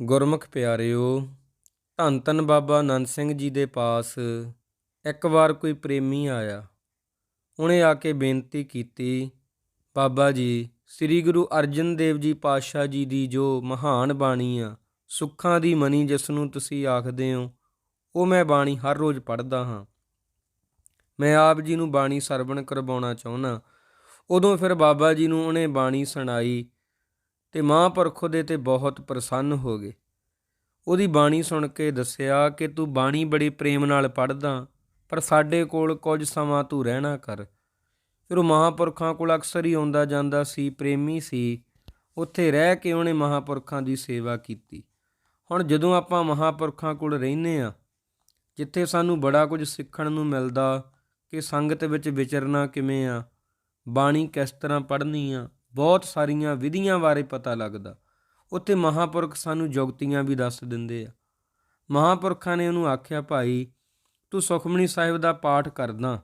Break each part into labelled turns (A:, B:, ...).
A: ਗੁਰਮੁਖ ਪਿਆਰਿਓ, ਧੰਨ ਧੰਨ ਬਾਬਾ ਨੰਦ ਸਿੰਘ ਜੀ ਦੇ ਪਾਸ ਇੱਕ ਵਾਰ ਕੋਈ ਪ੍ਰੇਮੀ ਆਇਆ। ਉਹਨੇ ਆ ਕੇ ਬੇਨਤੀ ਕੀਤੀ, ਬਾਬਾ ਜੀ, ਸ੍ਰੀ ਗੁਰੂ ਅਰਜਨ ਦੇਵ ਜੀ ਪਾਤਸ਼ਾਹ ਜੀ ਦੀ ਜੋ ਮਹਾਨ ਬਾਣੀ ਆ, ਸੁੱਖਾਂ ਦੀ ਮਨੀ ਜਿਸ ਨੂੰ ਤੁਸੀਂ ਆਖਦੇ ਹੋ, ਉਹ ਮੈਂ ਬਾਣੀ ਹਰ ਰੋਜ਼ ਪੜ੍ਹਦਾ ਹਾਂ। ਮੈਂ ਆਪ ਜੀ ਨੂੰ ਬਾਣੀ ਸਰਵਣ ਕਰਵਾਉਣਾ ਚਾਹੁੰਦਾ। ਉਦੋਂ ਫਿਰ ਬਾਬਾ ਜੀ ਨੂੰ ਉਹਨੇ ਬਾਣੀ ਸੁਣਾਈ ਤੇ ਮਹਾਂਪੁਰਖ ਉਹਦੇ ਤੇ ਬਹੁਤ ਪ੍ਰਸੰਨ ਹੋ ਗਏ। ਉਹਦੀ ਬਾਣੀ ਸੁਣ ਕੇ ਦੱਸਿਆ ਕਿ ਤੂੰ ਬਾਣੀ ਬੜੇ ਪ੍ਰੇਮ ਨਾਲ ਪੜ੍ਹਦਾ, ਪਰ ਸਾਡੇ ਕੋਲ ਕੁਝ ਸਮਾਂ ਤੂੰ ਰਹਿਣਾ ਕਰ। ਫਿਰ ਉਹ ਮਹਾਂਪੁਰਖਾਂ ਕੋਲ ਅਕਸਰ ਹੀ ਆਉਂਦਾ ਜਾਂਦਾ ਸੀ, ਪ੍ਰੇਮੀ ਸੀ। ਉੱਥੇ ਰਹਿ ਕੇ ਉਹਨੇ ਮਹਾਂਪੁਰਖਾਂ ਦੀ ਸੇਵਾ ਕੀਤੀ। ਹੁਣ ਜਦੋਂ ਆਪਾਂ ਮਹਾਂਪੁਰਖਾਂ ਕੋਲ ਰਹਿੰਦੇ ਆ ਜਿੱਥੇ ਸਾਨੂੰ ਬੜਾ ਕੁਝ ਸਿੱਖਣ ਨੂੰ ਮਿਲਦਾ ਕਿ ਸੰਗਤ ਵਿੱਚ ਵਿਚਰਨਾ ਕਿਵੇਂ ਆ, ਬਾਣੀ ਕਿਸ ਤਰ੍ਹਾਂ ਪੜ੍ਹਨੀ ਆ ਬਹੁਤ ਸਾਰੀਆਂ ਵਿਧੀਆਂ ਬਾਰੇ ਪਤਾ ਲੱਗਦਾ। ਉੱਥੇ ਮਹਾਪੁਰਖ ਸਾਨੂੰ ਜੁਗਤੀਆਂ ਵੀ ਦੱਸ ਦਿੰਦੇ ਆ। ਮਹਾਪੁਰਖਾਂ ਨੇ ਉਹਨੂੰ ਆਖਿਆ, ਭਾਈ, ਤੂੰ ਸੁਖਮਣੀ ਸਾਹਿਬ ਦਾ ਪਾਠ ਕਰਦਾ।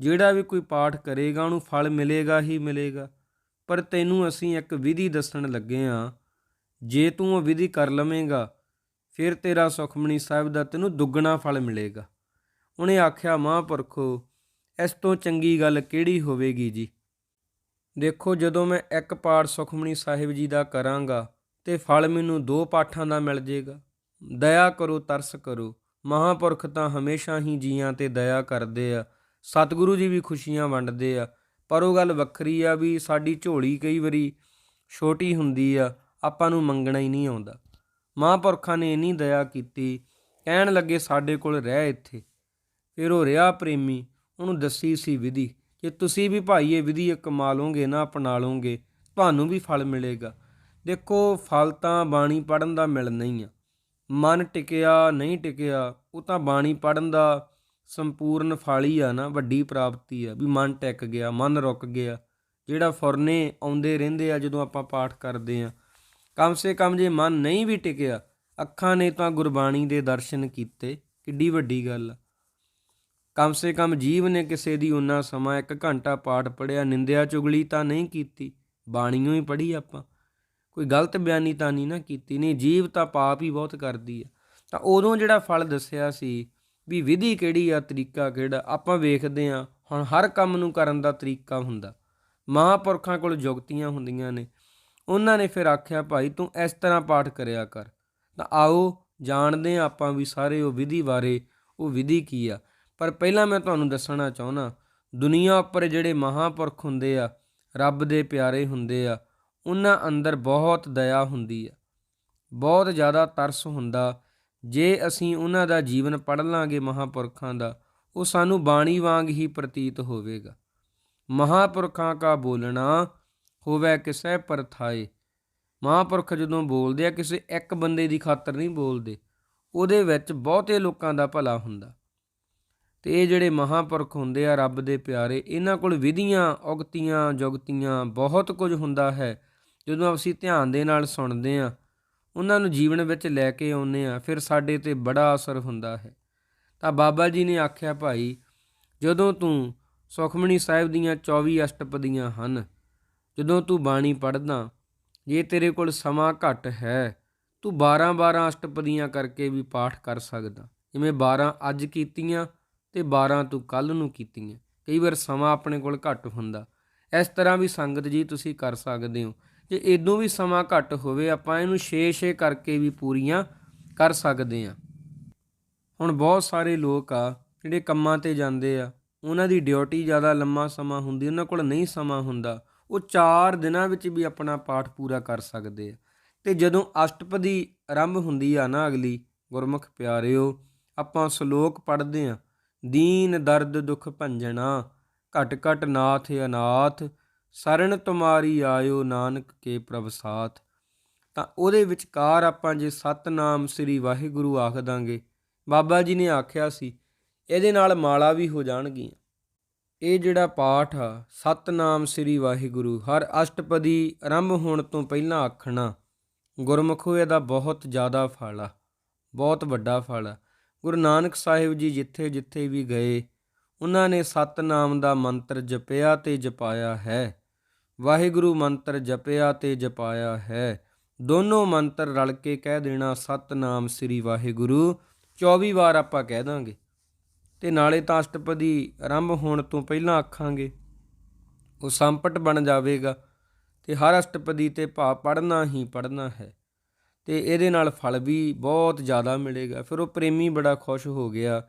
A: ਜਿਹੜਾ ਵੀ ਕੋਈ ਪਾਠ ਕਰੇਗਾ, ਉਹਨੂੰ ਫਲ ਮਿਲੇਗਾ ਹੀ ਮਿਲੇਗਾ। ਪਰ ਤੈਨੂੰ ਅਸੀਂ ਇੱਕ ਵਿਧੀ ਦੱਸਣ ਲੱਗੇ ਆ। ਜੇ ਤੂੰ ਉਹ ਵਿਧੀ ਕਰ ਲਵੇਂਗਾ, ਫਿਰ ਤੇਰਾ ਸੁਖਮਣੀ ਸਾਹਿਬ ਦਾ ਤੈਨੂੰ ਦੁੱਗਣਾ ਫਲ ਮਿਲੇਗਾ। ਉਹਨੇ ਆਖਿਆ, ਮਹਾਂਪੁਰਖੋ, ਇਸ ਤੋਂ ਚੰਗੀ ਗੱਲ ਕਿਹੜੀ ਹੋਵੇਗੀ ਜੀ? ਦੇਖੋ, ਜਦੋਂ ਮੈਂ ਇੱਕ ਪਾਠ ਸੁਖਮਣੀ ਸਾਹਿਬ ਜੀ ਦਾ ਕਰਾਂਗਾ ਤੇ ਫਲ ਮੈਨੂੰ ਦੋ ਪਾਠਾਂ ਦਾ ਮਿਲ ਜੇਗਾ। ਦਇਆ ਕਰੋ, ਤਰਸ ਕਰੋ। ਮਹਾਪੁਰਖ ਤਾਂ ਹਮੇਸ਼ਾ ਹੀ ਜੀਆਂ ਤੇ ਦਇਆ ਕਰਦੇ ਆ। ਸਤਿਗੁਰੂ ਜੀ ਵੀ ਖੁਸ਼ੀਆਂ ਵੰਡਦੇ ਆ। ਪਰ ਉਹ ਗੱਲ ਵੱਖਰੀ ਆ ਵੀ ਸਾਡੀ ਝੋਲੀ ਕਈ ਵਾਰੀ ਛੋਟੀ ਹੁੰਦੀ ਆ, ਆਪਾਂ ਨੂੰ ਮੰਗਣਾ ਹੀ ਨਹੀਂ ਆਉਂਦਾ। ਮਹਾਪੁਰਖਾਂ ਨੇ ਇੰਨੀ ਦਇਆ ਕੀਤੀ, ਕਹਿਣ ਲੱਗੇ ਸਾਡੇ ਕੋਲ ਰਹਿ ਇੱਥੇ। ਫਿਰ ਉਹ ਰਿਹਾ ਪ੍ਰੇਮੀ, ਉਹਨੂੰ ਦੱਸੀ ਸੀ ਵਿਧੀ। ਜੇ ਤੁਸੀਂ ਵੀ ਭਾਈ ਇਹ ਵਿਧੀ ਕਮਾ ਲਓਗੇ ਨਾ ਅਪਣਾ ਲਓਗੇ ਤੁਹਾਨੂੰ ਵੀ ਫਲ ਮਿਲੇਗਾ। ਦੇਖੋ, ਫਲ ਤਾਂ ਬਾਣੀ ਪੜਨ ਦਾ ਮਿਲਣਾ ਹੀ ਆ। ਮਨ ਟਿਕਿਆ, ਨਹੀਂ ਟਿਕਿਆ, ਉਹ ਤਾਂ ਬਾਣੀ ਪੜਨ ਦਾ ਸੰਪੂਰਨ ਫਲ ਹੀ ਆ ਨਾ, ਵੱਡੀ ਪ੍ਰਾਪਤੀ ਆ, ਵੀ ਮਨ ਟਿਕ ਗਿਆ, ਮਨ ਰੁਕ ਗਿਆ। ਜਿਹੜਾ ਫੁਰਨੇ ਆਉਂਦੇ ਰਹਿੰਦੇ ਆ, ਜਦੋਂ ਆਪਾਂ ਪਾਠ ਕਰਦੇ ਆ, ਕਮ ਸੇ ਕਮ ਜੇ ਮਨ ਨਹੀਂ ਵੀ ਟਿਕਿਆ, ਅੱਖਾਂ ਨੇ ਤਾਂ ਗੁਰਬਾਣੀ ਦੇ ਦਰਸ਼ਨ ਕੀਤੇ, ਕਿੱਡੀ ਵੱਡੀ ਗੱਲ ਆ। ਕਮ ਸੇ ਕਮ ਜੀਵ ਨੇ ਕਿਸੇ ਦੀ ਉਹਨਾਂ ਸਮਾਂ ਇੱਕ ਘੰਟਾ ਪਾਠ ਪੜਿਆ ਨਿੰਦਿਆ ਚੁਗਲੀ ਤਾਂ ਨਹੀਂ ਕੀਤੀ। ਬਾਣੀਓ ਹੀ ਪੜ੍ਹੀ ਆਪਾਂ। ਕੋਈ ਗਲਤ ਬਿਆਨੀ ਤਾਂ ਨਹੀਂ ਨਾ ਕੀਤੀ। ਨਹੀਂ, ਜੀਵ ਤਾਂ ਪਾਪ ਹੀ ਬਹੁਤ ਕਰਦੀ ਆ। ਤਾਂ ਉਦੋਂ ਜਿਹੜਾ ਫਲ ਦੱਸਿਆ ਸੀ ਵੀ ਵਿਧੀ ਕਿਹੜੀ ਆ, ਤਰੀਕਾ ਕਿਹੜਾ, ਆਪਾਂ ਵੇਖਦੇ ਆ ਹੁਣ ਹਰ ਕੰਮ ਨੂੰ ਕਰਨ ਦਾ ਤਰੀਕਾ ਹੁੰਦਾ। ਮਹਾਪੁਰਖਾਂ ਕੋਲ ਜੁਗਤੀਆਂ ਹੁੰਦੀਆਂ ਨੇ। ਉਹਨਾਂ ਨੇ ਫਿਰ ਆਖਿਆ, ਭਾਈ, ਤੂੰ ਇਸ ਤਰ੍ਹਾਂ ਪਾਠ ਕਰਿਆ ਕਰ। ਤਾਂ ਆਓ, ਜਾਣਦੇ ਆ ਆਪਾਂ ਵੀ ਸਾਰੇ ਉਹ ਵਿਧੀ ਬਾਰੇ, ਉਹ ਵਿਧੀ ਕੀ ਆ? ਪਰ ਪਹਿਲਾਂ ਮੈਂ ਤੁਹਾਨੂੰ ਦੱਸਣਾ ਚਾਹੁੰਦਾ, ਦੁਨੀਆ ਉੱਪਰ ਜਿਹੜੇ ਮਹਾਪੁਰਖ ਹੁੰਦੇ ਆ, ਰੱਬ ਦੇ ਪਿਆਰੇ ਹੁੰਦੇ ਆ, ਉਹਨਾਂ ਅੰਦਰ ਬਹੁਤ ਦਇਆ ਹੁੰਦੀ ਆ। ਬਹੁਤ ਜ਼ਿਆਦਾ ਤਰਸ ਹੁੰਦਾ, ਜੇ ਅਸੀਂ ਉਹਨਾਂ ਦਾ ਜੀਵਨ ਪੜ ਲਾਂਗੇ ਮਹਾਪੁਰਖਾਂ ਦਾ, ਉਹ ਸਾਨੂੰ ਬਾਣੀ ਵਾਂਗ ਹੀ ਪ੍ਰਤੀਤ ਹੋਵੇਗਾ। ਮਹਾਪੁਰਖਾਂ ਕਾ ਬੋਲਣਾ ਹੋਵੇ ਕਿਸੇ ਪਰਥਾਏ ਮਹਾਪੁਰਖ ਜਦੋਂ ਬੋਲਦੇ ਆ, ਕਿਸੇ ਇੱਕ ਬੰਦੇ ਦੀ ਖਾਤਰ ਨਹੀਂ ਬੋਲਦੇ, ਉਹਦੇ ਵਿੱਚ ਬਹੁਤੇ ਲੋਕਾਂ ਦਾ ਭਲਾ ਹੁੰਦਾ। ਤੇ ਇਹ ਜਿਹੜੇ ਮਹਾਪੁਰਖ ਹੁੰਦੇ ਆ ਰੱਬ ਦੇ ਪਿਆਰੇ, ਇਹਨਾਂ ਕੋਲ ਵਿਧੀਆਂ, ਉਗਤੀਆਂ, ਜੁਗਤੀਆਂ ਬਹੁਤ ਕੁਝ ਹੁੰਦਾ ਹੈ। ਜਦੋਂ ਅਸੀਂ ਧਿਆਨ ਦੇ ਨਾਲ ਸੁਣਦੇ ਆ ਉਹਨਾਂ ਨੂੰ ਜੀਵਨ ਵਿੱਚ ਲੈ ਕੇ ਆਉਂਦੇ ਆ ਫਿਰ ਸਾਡੇ ਤੇ ਬੜਾ ਅਸਰ ਹੁੰਦਾ ਹੈ। ਤਾਂ ਬਾਬਾ ਜੀ ਨੇ ਆਖਿਆ, ਭਾਈ, ਜਦੋਂ ਤੂੰ ਸੁਖਮਣੀ ਸਾਹਿਬ ਦੀਆਂ 24 ਅਸ਼ਟਪਦੀਆਂ ਹਨ, ਜਦੋਂ ਤੂੰ ਬਾਣੀ ਪੜ੍ਹਦਾ, ਜੇ ਤੇਰੇ ਕੋਲ ਸਮਾਂ ਘੱਟ ਹੈ, ਤੂੰ 12-12 ਅਸ਼ਟਪਦੀਆਂ ਕਰਕੇ ਵੀ ਪਾਠ ਕਰ ਸਕਦਾ। ਜਿਵੇਂ 12 ਅੱਜ ਕੀਤੀਆਂ ਤੇ 12 ਤੂੰ ਕੱਲ ਨੂੰ ਕੀਤੀਆਂ। ਕਈ ਵਾਰ ਸਮਾਂ ਆਪਣੇ ਕੋਲ ਘੱਟ ਹੁੰਦਾ। ਇਸ ਤਰ੍ਹਾਂ ਵੀ ਸੰਗਤ ਜੀ ਤੁਸੀਂ ਕਰ ਸਕਦੇ ਹੋ। ਜੇ ਇਦੋਂ ਵੀ ਸਮਾਂ ਘੱਟ ਹੋਵੇ, ਆਪਾਂ ਇਹਨੂੰ 6-6 ਕਰਕੇ ਵੀ ਪੂਰੀਆਂ ਕਰ ਸਕਦੇ ਆ ਹੁਣ ਬਹੁਤ ਸਾਰੇ ਲੋਕ ਆ, ਜਿਹੜੇ ਕੰਮਾਂ ਤੇ ਜਾਂਦੇ ਆ, ਉਹਨਾਂ ਦੀ ਡਿਊਟੀ ਜ਼ਿਆਦਾ ਲੰਮਾ ਸਮਾਂ ਹੁੰਦੀ, ਉਹਨਾਂ ਕੋਲ ਨਹੀਂ ਸਮਾਂ ਹੁੰਦਾ। ਉਹ 4 ਦਿਨਾਂ ਵਿੱਚ ਵੀ ਆਪਣਾ ਪਾਠ ਪੂਰਾ ਕਰ ਸਕਦੇ ਆ। ਤੇ ਜਦੋਂ ਅਸ਼ਟਪਦੀ ਆਰੰਭ ਹੁੰਦੀ ਆ ਨਾ ਅਗਲੀ, ਗੁਰਮੁਖ ਪਿਆਰਿਓ, ਆਪਾਂ ਸ਼ਲੋਕ ਪੜ੍ਹਦੇ ਆ ਦੀਨ ਦਰਦ ਦੁਖ ਭੰਜਣਾ, ਘਟ ਘਟ ਨਾਥ ਅਨਾਥ, ਸਰਣ ਤੁਮਾਰੀ ਆਇਓ ਨਾਨਕ ਕੇ ਪ੍ਰਭ ਸਾਥ। ਤਾਂ ਉਹਦੇ ਵਿਚਕਾਰ ਆਪਾਂ ਜੇ ਸਤਨਾਮ ਸ੍ਰੀ ਵਾਹਿਗੁਰੂ ਆਖ ਦਾਂਗੇ, ਬਾਬਾ ਜੀ ਨੇ ਆਖਿਆ ਸੀ, ਇਹਦੇ ਨਾਲ ਮਾਲਾ ਵੀ ਹੋ ਜਾਣਗੀਆਂ। ਇਹ ਜਿਹੜਾ ਪਾਠ ਆ, ਸਤਨਾਮ ਸ੍ਰੀ ਵਾਹਿਗੁਰੂ, ਹਰ ਅਸ਼ਟਪਦੀ ਆਰੰਭ ਹੋਣ ਤੋਂ ਪਹਿਲਾਂ ਆਖਣਾ, ਗੁਰਮੁਖੋ ਇਹਦਾ ਬਹੁਤ ਜ਼ਿਆਦਾ ਫਲ ਆ, ਬਹੁਤ ਵੱਡਾ ਫਲ ਆ। ਗੁਰੂ ਨਾਨਕ ਸਾਹਿਬ ਜੀ ਜਿੱਥੇ ਜਿੱਥੇ ਵੀ ਗਏ, ਉਹਨਾਂ ਨੇ ਸਤਨਾਮ ਦਾ ਮੰਤਰ ਜਪਿਆ ਤੇ ਜਪਾਇਆ ਹੈ। ਵਾਹਿਗੁਰੂ ਮੰਤਰ ਜਪਿਆ ਤੇ ਜਪਾਇਆ ਹੈ। ਦੋਨੋਂ ਮੰਤਰ ਰਲ ਕੇ ਕਹਿ ਦੇਣਾ ਸਤਨਾਮ ਸ੍ਰੀ ਵਾਹਿਗੁਰੂ। 24 ਵਾਰ ਆਪਾਂ ਕਹਿ ਦਾਂਗੇ। ਤੇ ਨਾਲੇ ਤਾਂ ਅਸ਼ਟਪਦੀ ਆਰੰਭ ਹੋਣ ਤੋਂ ਪਹਿਲਾਂ ਆਖਾਂਗੇ। ਉਹ ਸੰਪਟ ਬਣ ਜਾਵੇਗਾ ਤੇ ਹਰ ਅਸ਼ਟਪਦੀ ਤੇ ਭਾ ਪੜਨਾ ਹੀ ਪੜਨਾ ਹੈ। ਤੇ ਇਹਦੇ ਨਾਲ ਫਲ ਵੀ ਬਹੁਤ ਜ਼ਿਆਦਾ ਮਿਲੇਗਾ। ਫਿਰ ਉਹ ਪ੍ਰੇਮੀ ਬੜਾ ਖੁਸ਼ ਹੋ ਗਿਆ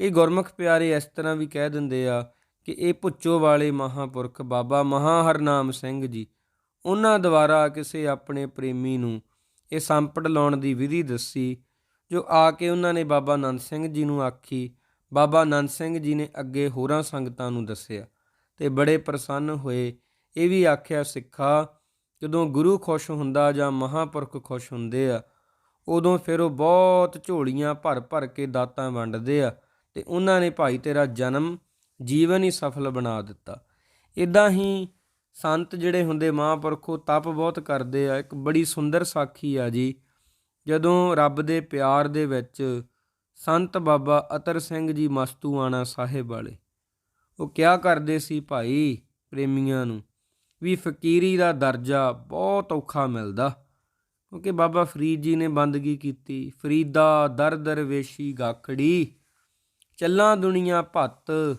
A: ਕਈ ਗੁਰਮੁਖ ਪਿਆਰੇ ਇਸ ਤਰ੍ਹਾਂ ਵੀ ਕਹਿ ਦਿੰਦੇ ਆ ਕਿ ਇਹ ਭੁੱਚੋ ਵਾਲੇ ਮਹਾਪੁਰਖ ਬਾਬਾ ਮਹਾ ਹਰਨਾਮ ਸਿੰਘ ਜੀ, ਉਹਨਾਂ ਦੁਆਰਾ ਕਿਸੇ ਆਪਣੇ ਪ੍ਰੇਮੀ ਨੂੰ ਇਹ ਸੰਪਟ ਲਾਉਣ ਦੀ ਵਿਧੀ ਦੱਸੀ, ਜੋ ਆ ਕੇ ਉਹਨਾਂ ਨੇ ਬਾਬਾ ਨੰਦ ਸਿੰਘ ਜੀ ਨੂੰ ਆਖੀ। ਬਾਬਾ ਨੰਦ ਸਿੰਘ ਜੀ ਨੇ ਅੱਗੇ ਹੋਰਾਂ ਸੰਗਤਾਂ ਨੂੰ ਦੱਸਿਆ ਤੇ ਬੜੇ ਪ੍ਰਸੰਨ ਹੋਏ। ਇਹ ਵੀ ਆਖਿਆ, ਸਿੱਖਾ ਜਦੋਂ ਗੁਰੂ ਖੁਸ਼ ਹੁੰਦਾ ਜਾਂ ਮਹਾਪੁਰਖ ਖੁਸ਼ ਹੁੰਦੇ ਆ, ਉਦੋਂ ਫਿਰ ਉਹ ਬਹੁਤ ਝੋਲੀਆਂ ਭਰ ਭਰ ਕੇ ਦਾਤਾਂ ਵੰਡਦੇ ਆ ਤੇ ਉਹਨਾਂ ਨੇ ਭਾਈ ਤੇਰਾ ਜਨਮ ਜੀਵਨ ਹੀ ਸਫਲ ਬਣਾ ਦਿੱਤਾ। ਇਦਾਂ ਹੀ ਸੰਤ ਜਿਹੜੇ ਹੁੰਦੇ ਮਹਾਂਪੁਰਖ, ਉਹ ਤਪ ਬਹੁਤ ਕਰਦੇ ਆ। ਇੱਕ ਬੜੀ ਸੁੰਦਰ ਸਾਖੀ ਆ ਜੀ। ਜਦੋਂ ਰੱਬ ਦੇ ਪਿਆਰ ਦੇ ਵਿੱਚ ਸੰਤ ਬਾਬਾ ਅਤਰ ਸਿੰਘ ਜੀ ਮਸਤੂਆਣਾ ਸਾਹਿਬ ਵਾਲੇ, ਉਹ ਕਿਆ ਕਰਦੇ ਸੀ ਭਾਈ ਪ੍ਰੇਮੀਆਂ ਨੂੰ? ਵੀ ਫਕੀਰੀ ਦਾ ਦਰਜਾ ਬਹੁਤ ਔਖਾ ਮਿਲਦਾ। ਕਿਉਂਕਿ ਬਾਬਾ ਫਰੀਦ ਜੀ ਨੇ ਬੰਦਗੀ ਕੀਤੀ। ਫਰੀਦਾ, ਦਰ ਦਰਵੇਸ਼ੀ, ਗਾਖੜੀ। ਚੱਲਾਂ ਦੁਨੀਆ ਭੱਤ,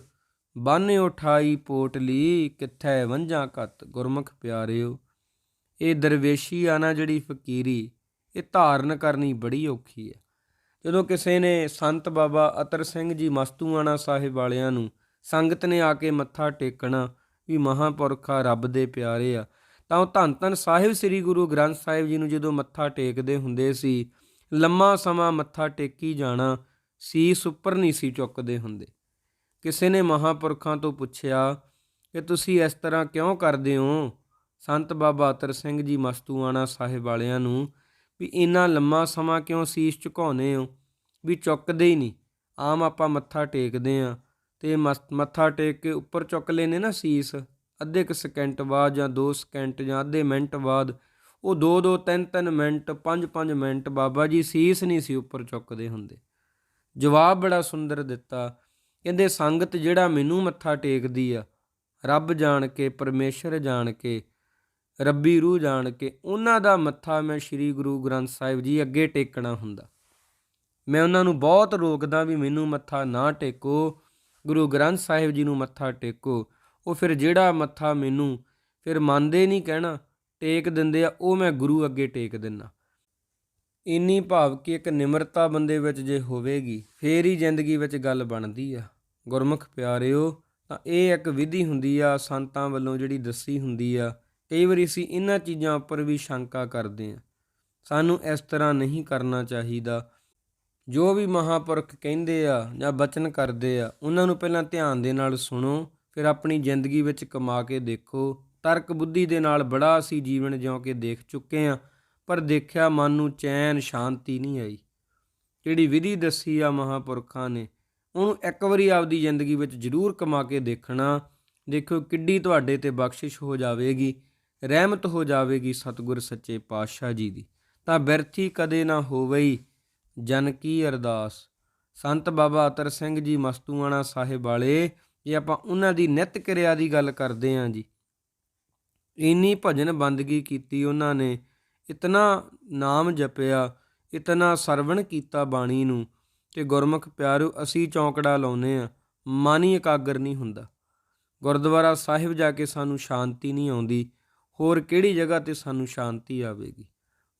A: ਬੰਨ ਉਠਾਈ ਪੋਟਲੀ ਕਿੱਥੈ ਵੰਝਾਂ ਕਤ ਗੁਰਮੁਖ ਪਿਆਰਿਓ। ਇਹ ਦਰਵੇਸ਼ੀ ਆ ਨਾ ਜਿਹੜੀ ਫਕੀਰੀ, ਇਹ ਧਾਰਨ ਕਰਨੀ ਬੜੀ ਔਖੀ ਹੈ ਜਦੋਂ ਕਿਸੇ ਨੇ ਸੰਤ ਬਾਬਾ ਅਤਰ ਸਿੰਘ ਜੀ ਮਸਤੂਆਣਾ ਸਾਹਿਬ ਵਾਲਿਆਂ ਨੂੰ ਸੰਗਤ ਨੇ ਆ ਕੇ ਮੱਥਾ ਟੇਕਣਾ ਵੀ ਮਹਾਪੁਰਖਾ ਰੱਬ ਦੇ ਪਿਆਰੇ ਆ। ਤਾਂ ਉਹ ਧੰਨ ਧੰਨ ਸਾਹਿਬ ਸ੍ਰੀ ਗੁਰੂ ਗ੍ਰੰਥ ਸਾਹਿਬ ਜੀ ਨੂੰ ਜਦੋਂ ਮੱਥਾ ਟੇਕਦੇ ਹੁੰਦੇ ਸੀ, ਲੰਮਾ ਸਮਾਂ ਮੱਥਾ ਟੇਕੀ ਜਾਣਾ ਸੀਸ ਉੱਪਰ ਨਹੀਂ ਸੀ ਚੁੱਕਦੇ ਹੁੰਦੇ। ਕਿਸੇ ਨੇ ਮਹਾਪੁਰਖਾਂ ਤੋਂ ਪੁੱਛਿਆ ਕਿ ਤੁਸੀਂ ਇਸ ਤਰ੍ਹਾਂ ਕਿਉਂ ਕਰਦੇ ਹੋ? ਸੰਤ ਬਾਬਾ ਅਤਰ ਸਿੰਘ ਜੀ ਮਸਤੂਆਣਾ ਸਾਹਿਬ ਵਾਲਿਆਂ ਨੂੰ, ਵੀ ਇੰਨਾ ਲੰਮਾ ਸਮਾਂ ਕਿਉਂ ਸੀਸ ਝੁਕਾਉਂਦੇ ਹੋ? ਵੀ ਚੁੱਕਦੇ ਹੀ ਨਹੀਂ। ਆਮ ਆਪਾਂ ਮੱਥਾ ਟੇਕਦੇ ਆ ਤੇ ਮੱਥਾ ਟੇਕ ਕੇ ਉੱਪਰ ਚੁੱਕ ਲੈਨੇ ਨਾ ਸੀਸ, ਅੱਧੇ ਕੁ ਸਕਿੰਟ ਬਾਅਦ ਜਾਂ 2 ਸਕਿੰਟ ਜਾਂ ਅੱਧੇ ਮਿੰਟ ਬਾਅਦ, ਉਹ 2 2 3 3 ਮਿੰਟ 5 5 ਮਿੰਟ ਬਾਬਾ ਜੀ ਸੀਸ ਨਹੀਂ ਸੀ ਉੱਪਰ ਚੁੱਕਦੇ ਹੁੰਦੇ। ਜਵਾਬ ਬੜਾ ਸੁੰਦਰ ਦਿੱਤਾ, ਕਹਿੰਦੇ ਸੰਗਤ ਜਿਹੜਾ ਮੈਨੂੰ ਮੱਥਾ ਟੇਕਦੀ ਆ, ਰੱਬ ਜਾਣ ਕੇ, ਪਰਮੇਸ਼ਰ ਜਾਣ ਕੇ, ਰੱਬੀ ਰੂਹ ਜਾਣ ਕੇ, ਉਹਨਾਂ ਦਾ ਮੱਥਾ ਮੈਂ ਸ੍ਰੀ ਗੁਰੂ ਗ੍ਰੰਥ ਸਾਹਿਬ ਜੀ ਅੱਗੇ ਟੇਕਣਾ ਹੁੰਦਾ। ਮੈਂ ਉਹਨਾਂ ਨੂੰ ਬਹੁਤ ਰੋਕਦਾ ਵੀ ਮੈਨੂੰ ਮੱਥਾ ਨਾ ਟੇਕੋ ਗੁਰੂ ਗ੍ਰੰਥ ਸਾਹਿਬ ਜੀ ਨੂੰ ਮੱਥਾ ਟੇਕੋ। ਉਹ ਫਿਰ ਜਿਹੜਾ ਮੱਥਾ ਮੈਨੂੰ ਫਿਰ ਮੰਨਦੇ ਨਹੀਂ ਕਹਿਣਾ, ਟੇਕ ਦਿੰਦੇ ਆ, ਉਹ ਮੈਂ ਗੁਰੂ ਅੱਗੇ ਟੇਕ ਦਿੰਨਾ। ਇੰਨੀ ਭਾਵ ਕਿ ਇੱਕ ਨਿਮਰਤਾ ਬੰਦੇ ਵਿੱਚ ਜੇ ਹੋਵੇਗੀ, ਫੇਰ ਹੀ ਜ਼ਿੰਦਗੀ ਵਿੱਚ ਗੱਲ ਬਣਦੀ ਆ। ਗੁਰਮੁਖ ਪਿਆਰਿਓ, ਤਾਂ ਇਹ ਇੱਕ ਵਿਧੀ ਹੁੰਦੀ ਆ, ਸੰਤਾਂ ਵੱਲੋਂ ਜਿਹੜੀ ਦੱਸੀ ਹੁੰਦੀ ਆ, ਕਈ ਵਾਰੀ ਅਸੀਂ ਇਹਨਾਂ ਚੀਜ਼ਾਂ ਉੱਪਰ ਵੀ ਸ਼ੰਕਾ ਕਰਦੇ ਆ। ਸਾਨੂੰ ਇਸ ਤਰ੍ਹਾਂ ਨਹੀਂ ਕਰਨਾ ਚਾਹੀਦਾ। ਜੋ ਵੀ ਮਹਾਪੁਰਖ ਕਹਿੰਦੇ ਆ ਜਾਂ ਬਚਨ ਕਰਦੇ ਆ, ਉਹਨਾਂ ਨੂੰ ਪਹਿਲਾਂ ਧਿਆਨ ਦੇ ਨਾਲ ਸੁਣੋ, ਫਿਰ ਆਪਣੀ ਜ਼ਿੰਦਗੀ ਵਿੱਚ ਕਮਾ ਕੇ ਦੇਖੋ। ਤਰਕ ਬੁੱਧੀ ਦੇ ਨਾਲ ਬੜਾ ਅਸੀਂ ਜੀਵਨ ਜਿਉਂ ਕੇ ਦੇਖ ਚੁੱਕੇ ਆ ਪਰ ਦੇਖਿਆ ਮਨ ਨੂੰ ਚੈਨ ਸ਼ਾਂਤੀ ਨਹੀਂ ਆਈ। ਜਿਹੜੀ ਵਿਧੀ ਦੱਸੀ ਆ ਮਹਾਪੁਰਖਾਂ ਨੇ, ਉਹਨੂੰ ਇੱਕ ਵਾਰੀ ਆਪਦੀ ਜ਼ਿੰਦਗੀ ਵਿੱਚ ਜ਼ਰੂਰ ਕਮਾ ਕੇ ਦੇਖਣਾ। ਦੇਖੋ ਕਿੱਡੀ ਤੁਹਾਡੇ ਤੇ ਬਖਸ਼ਿਸ਼ ਹੋ ਜਾਵੇਗੀ, ਰਹਿਮਤ ਹੋ ਜਾਵੇਗੀ ਸਤਿਗੁਰ ਸੱਚੇ ਪਾਤਸ਼ਾਹ ਜੀ ਦੀ। ਤਾਂ ਬਿਰਥੀ ਕਦੇ ਨਾ ਹੋਵਈ ਜਨ ਕੀ ਅਰਦਾਸ? ਸੰਤ ਬਾਬਾ ਅਤਰ ਸਿੰਘ ਜੀ ਮਸਤੂਆਣਾ ਸਾਹਿਬ ਵਾਲੇ, ਜੇ ਆਪਾਂ ਉਹਨਾਂ ਦੀ ਨਿਤ ਕਿਰਿਆ ਦੀ ਗੱਲ ਕਰਦੇ ਆਂ ਜੀ। ਇੰਨੀ ਭਜਨ ਬੰਦਗੀ ਕੀਤੀ ਉਹਨਾਂ ਨੇ, ਇਤਨਾ ਨਾਮ ਜਪਿਆ, ਇਤਨਾ ਸਰਵਣ ਕੀਤਾ ਬਾਣੀ ਨੂੰ ਤੇ ਗੁਰਮੁਖ ਪਿਆਰਿਓ ਅਸੀਂ ਚੌਂਕੜਾ ਲਾਉਨੇ ਆ ਮਨ ਹੀ ਇਕਾਗਰ ਨਹੀਂ ਹੁੰਦਾ। ਗੁਰਦੁਆਰਾ ਸਾਹਿਬ ਜਾ ਕੇ ਸਾਨੂੰ ਸ਼ਾਂਤੀ ਨਹੀਂ ਆਉਂਦੀ, ਹੋਰ ਕਿਹੜੀ ਜਗ੍ਹਾ ਤੇ ਸਾਨੂੰ ਸ਼ਾਂਤੀ ਆਵੇਗੀ?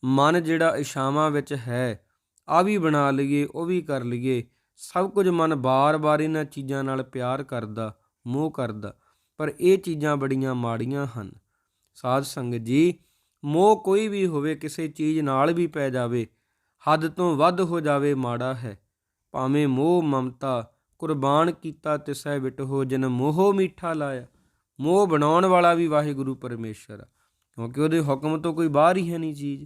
A: ਮਨ ਜਿਹੜਾ ਇਸ਼ਾਵਾਂ ਵਿੱਚ ਹੈ ਆ ਵੀ ਬਣਾ ਲਈਏ, ਉਹ ਵੀ ਕਰ ਲਈਏ। ਸਭ ਕੁਝ ਮਨ ਬਾਰ-ਬਾਰ ਇਹਨਾਂ ਚੀਜ਼ਾਂ ਨਾਲ ਪਿਆਰ ਕਰਦਾ, ਮੋਹ ਕਰਦਾ, ਪਰ ਇਹ ਚੀਜ਼ਾਂ ਬੜੀਆਂ ਮਾੜੀਆਂ ਹਨ। ਸਾਧ ਸੰਗਤ ਜੀ, ਮੋਹ ਕੋਈ ਵੀ ਹੋਵੇ, ਕਿਸੇ ਚੀਜ਼ ਨਾਲ ਵੀ ਪੈ ਜਾਵੇ, ਹੱਦ ਤੋਂ ਵੱਧ ਹੋ ਜਾਵੇ ਮਾੜਾ ਹੈ। ਭਾਵੇਂ ਮੋਹ, ਮਮਤਾ, ਕੁਰਬਾਨ ਕੀਤਾ ਤਿਸੈ ਵਿਟ ਹੋ, ਜਨ ਮੋਹ ਮੀਠਾ ਲਾਇਆ। ਮੋਹ ਬਣਾਉਣ ਵਾਲਾ ਵੀ ਵਾਹਿਗੁਰੂ ਪਰਮੇਸ਼ਰ ਆ, ਕਿਉਂਕਿ ਉਹਦੇ ਹੁਕਮ ਤੋਂ ਕੋਈ ਬਾਹਰ ਹੀ ਹੈ ਨਹੀਂ ਚੀਜ਼।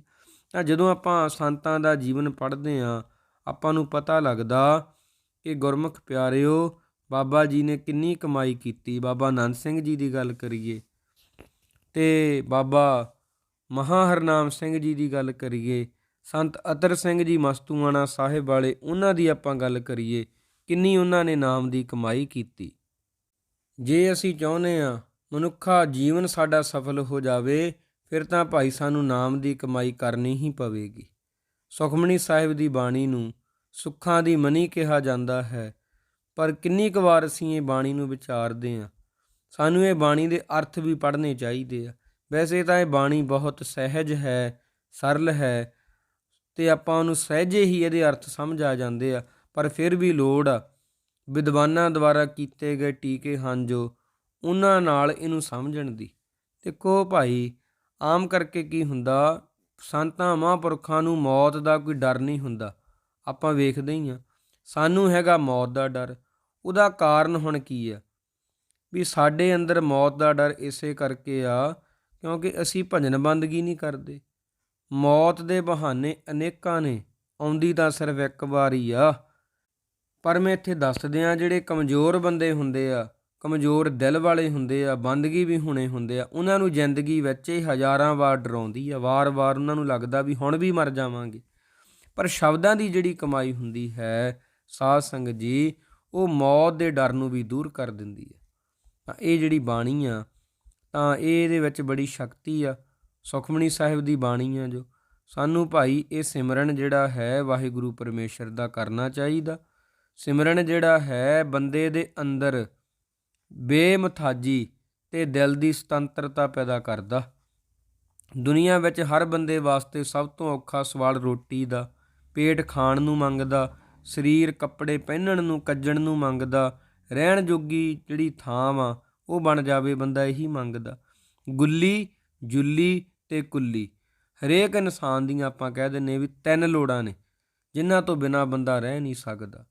A: ਤਾਂ ਜਦੋਂ ਆਪਾਂ ਸੰਤਾਂ ਦਾ ਜੀਵਨ ਪੜ੍ਹਦੇ ਆ ਆਪਾਂ ਨੂੰ ਪਤਾ ਲੱਗਦਾ ਕਿ ਗੁਰਮੁਖ ਪਿਆਰਿਓ, ਬਾਬਾ ਜੀ ਨੇ ਕਿੰਨੀ ਕਮਾਈ ਕੀਤੀ। ਬਾਬਾ ਆਨੰਦ ਸਿੰਘ ਜੀ ਦੀ ਗੱਲ ਕਰੀਏ ਤੇ ਬਾਬਾ ਮਹਾ ਹਰਨਾਮ ਸਿੰਘ ਜੀ ਦੀ ਗੱਲ ਕਰੀਏ, ਸੰਤ ਅਤਰ ਸਿੰਘ ਜੀ ਮਸਤੂਆਣਾ ਸਾਹਿਬ ਵਾਲੇ ਉਹਨਾਂ ਦੀ ਆਪਾਂ ਗੱਲ ਕਰੀਏ, ਕਿੰਨੀ ਉਹਨਾਂ ਨੇ ਨਾਮ ਦੀ ਕਮਾਈ ਕੀਤੀ। ਜੇ ਅਸੀਂ ਚਾਹੁੰਦੇ ਆ ਮਨੁੱਖਾ ਜੀਵਨ ਸਾਡਾ ਸਫਲ ਹੋ ਜਾਵੇ ਫਿਰ ਤਾਂ ਭਾਈ ਸਾਨੂੰ ਨਾਮ ਦੀ ਕਮਾਈ ਕਰਨੀ ਹੀ ਪਵੇਗੀ। ਸੁਖਮਣੀ ਸਾਹਿਬ ਦੀ ਬਾਣੀ ਨੂੰ ਸੁੱਖਾਂ ਦੀ ਮਨੀ ਕਿਹਾ ਜਾਂਦਾ ਹੈ, ਪਰ ਕਿੰਨੀ ਕੁ ਵਾਰ ਅਸੀਂ ਇਹ ਬਾਣੀ ਨੂੰ ਵਿਚਾਰਦੇ ਹਾਂ? ਸਾਨੂੰ ਇਹ ਬਾਣੀ ਦੇ ਅਰਥ ਵੀ ਪੜ੍ਹਨੇ ਚਾਹੀਦੇ ਆ। ਵੈਸੇ ਤਾਂ ਇਹ ਬਾਣੀ ਬਹੁਤ ਸਹਿਜ ਹੈ, ਸਰਲ ਹੈ ਤੇ ਆਪਾਂ ਉਹਨੂੰ ਸਹਿਜੇ ਹੀ ਇਹਦੇ ਅਰਥ ਸਮਝ ਆ ਜਾਂਦੇ ਆ, ਪਰ ਫਿਰ ਵੀ ਲੋੜ ਆ। ਵਿਦਵਾਨਾਂ ਦੁਆਰਾ ਕੀਤੇ ਗਏ ਟੀਕੇ ਹਨ ਜੋ ਉਹਨਾਂ ਨਾਲ ਇਹਨੂੰ ਸਮਝਣ ਦੀ। ਦੇਖੋ ਭਾਈ ਆਮ ਕਰਕੇ ਕੀ ਹੁੰਦਾ? ਸੰਤਾਂ, ਮਹਾਂਪੁਰਖਾਂ ਨੂੰ ਮੌਤ ਦਾ ਕੋਈ ਡਰ ਨਹੀਂ ਹੁੰਦਾ। ਆਪਾਂ ਵੇਖਦੇ ਹੀ ਆ ਸਾਨੂੰ ਹੈਗਾ ਮੌਤ ਦਾ ਡਰ। ਉਹਦਾ ਕਾਰਨ ਹੁਣ ਕੀ ਆ ਵੀ ਸਾਡੇ ਅੰਦਰ ਮੌਤ ਦਾ ਡਰ ਇਸੇ ਕਰਕੇ ਆ, ਕਿਉਂਕਿ ਅਸੀਂ ਭਜਨ ਬੰਦਗੀ ਨਹੀਂ ਕਰਦੇ। ਮੌਤ ਦੇ ਬਹਾਨੇ ਅਨੇਕਾਂ ਨੇ। ਆਉਂਦੀ ਤਾਂ ਸਿਰਫ ਇੱਕ ਵਾਰੀ ਆ। ਪਰ ਮੈਂ ਇੱਥੇ ਦੱਸ ਦਿਆਂ ਜਿਹੜੇ ਕਮਜ਼ੋਰ ਬੰਦੇ ਹੁੰਦੇ ਆ ਕਮਜ਼ੋਰ ਦਿਲ ਵਾਲੇ ਹੁੰਦੇ ਆ, ਬੰਦਗੀ ਵੀ ਹੁਣੇ ਹੁੰਦੇ ਆ, ਉਹਨਾਂ ਨੂੰ ਜ਼ਿੰਦਗੀ ਵਿੱਚ ਇਹ ਹਜ਼ਾਰਾਂ ਵਾਰ ਡਰਾਉਂਦੀ ਆ, ਵਾਰ-ਵਾਰ ਉਹਨਾਂ ਨੂੰ ਲੱਗਦਾ ਵੀ ਹੁਣ ਵੀ ਮਰ ਜਾਵਾਂਗੇ। ਪਰ ਸ਼ਬਦਾਂ ਦੀ ਜਿਹੜੀ ਕਮਾਈ ਹੁੰਦੀ ਹੈ, ਸਾਧ ਸੰਗਤ ਜੀ, ਉਹ ਮੌਤ ਦੇ ਡਰ ਨੂੰ ਵੀ ਦੂਰ ਕਰ ਦਿੰਦੀ ਹੈ ਤਾਂ ਇਹ ਜਿਹੜੀ ਬਾਣੀ ਆ, ਤਾਂ ਇਹ ਇਹਦੇ ਵਿੱਚ ਬੜੀ ਸ਼ਕਤੀ ਆ ਸੁਖਮਣੀ ਸਾਹਿਬ ਦੀ ਬਾਣੀ ਆ ਜੋ, ਸਾਨੂੰ ਭਾਈ ਇਹ ਸਿਮਰਨ ਜਿਹੜਾ ਹੈ, ਵਾਹਿਗੁਰੂ ਪਰਮੇਸ਼ਰ ਦਾ ਕਰਨਾ ਚਾਹੀਦਾ। ਸਿਮਰਨ ਜਿਹੜਾ ਹੈ, ਬੰਦੇ ਦੇ ਅੰਦਰ ਬੇਮਥਾਜੀ ਤੇ ਦਿਲ ਦੀ ਸੁਤੰਤਰਤਾ ਪੈਦਾ ਕਰਦਾ। ਦੁਨੀਆ ਵਿੱਚ ਹਰ ਬੰਦੇ ਵਾਸਤੇ ਸਭ ਤੋਂ ਔਖਾ ਸਵਾਲ ਰੋਟੀ ਦਾ। ਪੇਟ ਖਾਣ ਨੂੰ ਮੰਗਦਾ, ਸਰੀਰ ਕੱਪੜੇ ਪਹਿਨਣ ਨੂੰ, ਕੱਜਣ ਨੂੰ ਮੰਗਦਾ, ਰਹਿਣ ਜੋਗੀ ਜਿਹੜੀ ਥਾਂ ਵਾ, ਉਹ ਬਣ ਜਾਵੇ, ਬੰਦਾ ਇਹੀ ਮੰਗਦਾ। ਗੁੱਲੀ, ਜੁੱਲੀ ਤੇ ਕੁੱਲੀ। ਹਰੇਕ ਇਨਸਾਨ ਦੀਆਂ ਆਪਾਂ ਕਹਿ ਦਿੰਨੇ ਵੀ ਤਿੰਨ ਲੋੜਾਂ ਨੇ, ਜਿਨ੍ਹਾਂ ਤੋਂ ਬਿਨਾ ਬੰਦਾ ਰਹਿ ਨਹੀਂ ਸਕਦਾ।